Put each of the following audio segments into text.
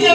Yeah.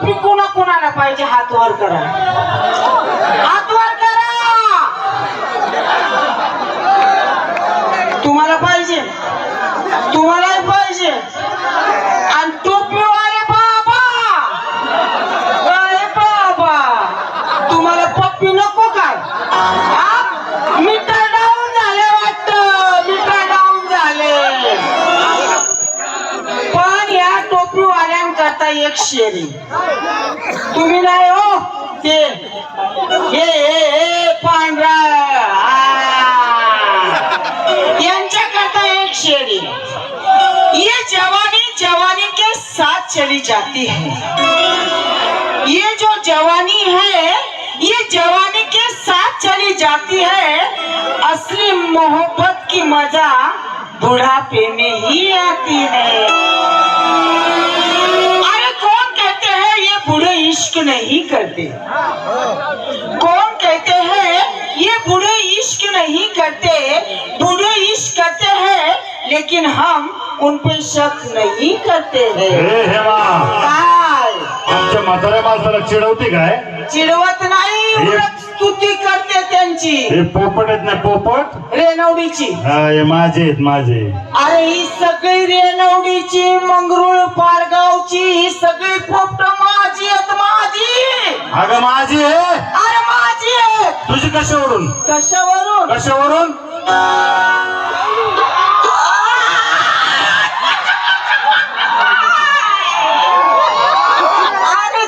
टोपी कोणा कोणाला पाहिजे हात वर करा हात वर करा तुम्हाला पाहिजे तुम्हालाही पाहिजे आणि टोपीवाले बाबा अरे बाबा तुम्हाला पप्पी नको काय मीटर डाऊन झाले वाटत मीटर डाऊन झाले पण या टोपीवाल्या आता एक शेरी तुम्ही नाही हो ते हे हे पांढरा यांच्या करता एक शेरी ये जवानी जवानी के साथ चली जाती है ये जो जवानी है ये जवानी के साथ चली जाती है असली मोहब्बत की मजा बुढ़ापे में ही आती है इश्क नहीं करते कौन कहते हैं ये बुरे इश्क नहीं करते बुरे इश्क करते हैं लेकिन हम उन पर शक नहीं करते हैं काय का है चिडवत नहीं उलट करते त्यांची हे पोपट है ना पोपट रेनवडीची हा, हे माझे आहेत माझे अरे ही सगळी रेनवडीची मंगरुळ पारगावची ही सगळी पोपट अगं माझी अरे माझी आहे तुझी कशावरून कशावरून कशावरून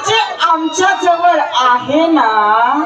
जे आमच्या जवळ आहे ना